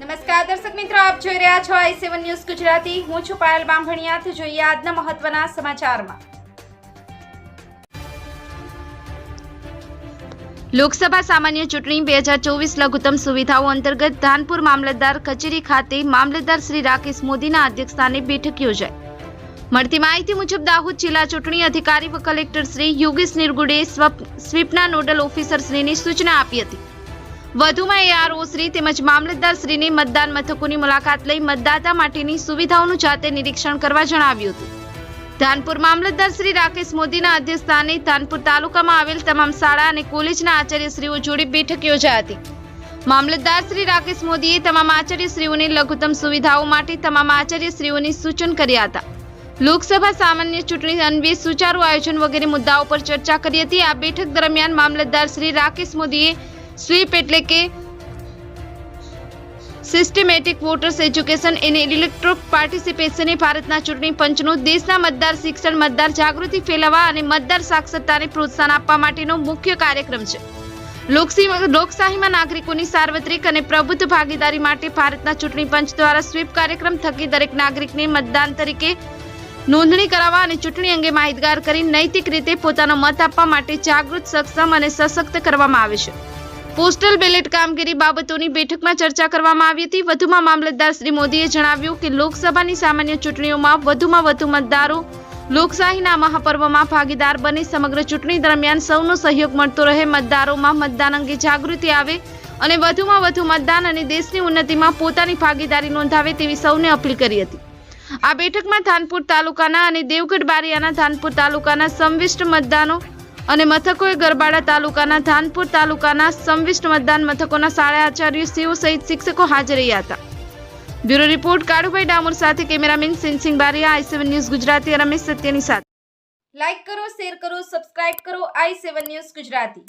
રહ્યા છો આઈ seven news Gujarati. હું છું પાયલ બામભણિયા તો જોઈએ આજના મહત્વના સમાચારમાં. લોકસભા સામાન્ય ચૂંટણી બે હજાર ચોવીસ લઘુત્તમ સુવિધાઓ અંતર્ગત ધાનપુર મામલતદાર કચેરી ખાતે મામલતદાર શ્રી રાકેશ મોદીના અધ્યક્ષસ્થાને બેઠક યોજાઈ. મળતી માહિતી મુજબ દાહોદ જિલ્લા ચૂંટણી અધિકારી કલેક્ટર શ્રી યોગેશ નિર્ગુડે સ્વપ- સ્વીપના નોડલ ઓફિસર શ્રીની સૂચના આપી હતી. વધુમાં એઆરઓશ્રી તેમજ મામલતદાર શ્રીને મતદાન મથકોની મુલાકાત લઈ મતદાતા માટેની સુવિધાઓનું જાતે નિરીક્ષણ કરવા જણાવ્યું હતું. ધાનપુર મામલતદાર શ્રી રાકેશ મોદીના અધ્યક્ષસ્થાને ધાનપુર તાલુકામાં આવેલ તમામ શાળા અને કોલેજના આચાર્યશ્રીઓ જોડે બેઠક યોજાઈ હતી. મામલતદાર શ્રી રાકેશ મોદીએ તમામ આચાર્યશ્રીઓને લઘુત્તમ સુવિધાઓ માટે તમામ આચાર્યશ્રીઓને સૂચન કર્યા હતા. લોકસભા સામાન્ય ચૂંટણી અન્વે સુચારુ આયોજન વગેરે મુદ્દાઓ પર ચર્ચા કરી હતી. આ બેઠક દરમિયાન મામલતદાર શ્રી રાકેશ મોદીએ સ્વીપ એટલે કે systematic voters education and electoral participation ભારતના ચૂંટણી પંચનું દેશના મતદાર શિક્ષણ, મતદાર જાગૃતિ ફેલાવવા અને મતદાર સાક્ષરતાને પ્રોત્સાહન આપવા માટેનો મુખ્ય કાર્યક્રમ છે. લોકશાહીમાં નાગરિકોની સાર્વત્રિક અને પ્રબુદ્ધ ભાગીદારી માટે ભારતના ચૂંટણી પંચ દ્વારા સ્વીપ કાર્યક્રમ થકી દરેક નાગરિકને મતદાન તરીકે નોંધણી કરાવવા અને ચૂંટણી અંગે માહિતગાર કરી નૈતિક રીતે પોતાનો મત આપવા માટે જાગૃત, સક્ષમ અને સશક્ત કરવામાં આવે છે. પોસ્ટલ બેલેટ કામગીરી બાબતોની બેઠકમાં ચર્ચા કરવામાં આવી હતી. વધુમાં મામલતદાર શ્રી મોદીએ જણાવ્યું કે લોકસભાની સામાન્ય ચૂંટણીઓમાં વધુમાં વધુ મતદારો લોકશાહીના મહાપર્વમાં ભાગીદાર બની. સમગ્ર ચૂંટણી દરમિયાન સૌનો સહયોગ મળતો રહે. મતદારોમાં મતદાન અંગે જાગૃતિ આવે અને વધુમાં વધુ મતદાન અને દેશની ઉન્નતિમાં પોતાની ભાગીદારી નોંધાવે તેવી સૌને અપીલ કરી હતી. આ બેઠકમાં ધાનપુર તાલુકાના અને દેવગઢ બારિયાના ધાનપુર તાલુકાના સંવિષ્ટ મતદાનો અને મથકોએ ગરબાડા તાલુકાના ધાનપુર તાલુકાના સંવિષ્ટ મતદાન મથકોના શાળા આચાર્ય સીઓ સહિત શિક્ષકો હાજર રહ્યા હતા. બ્યુરો રિપોર્ટ, કાળુભાઈ ડામોર સાથે cameraman સિંહસિંહ I seven news Gujarati Ramesh સત્યની સાથે. લાઈક કરો, શેર કરો, સબસ્ક્રાઇબ કરો, આઈ સેવન ન્યૂઝ ગુજરાતી.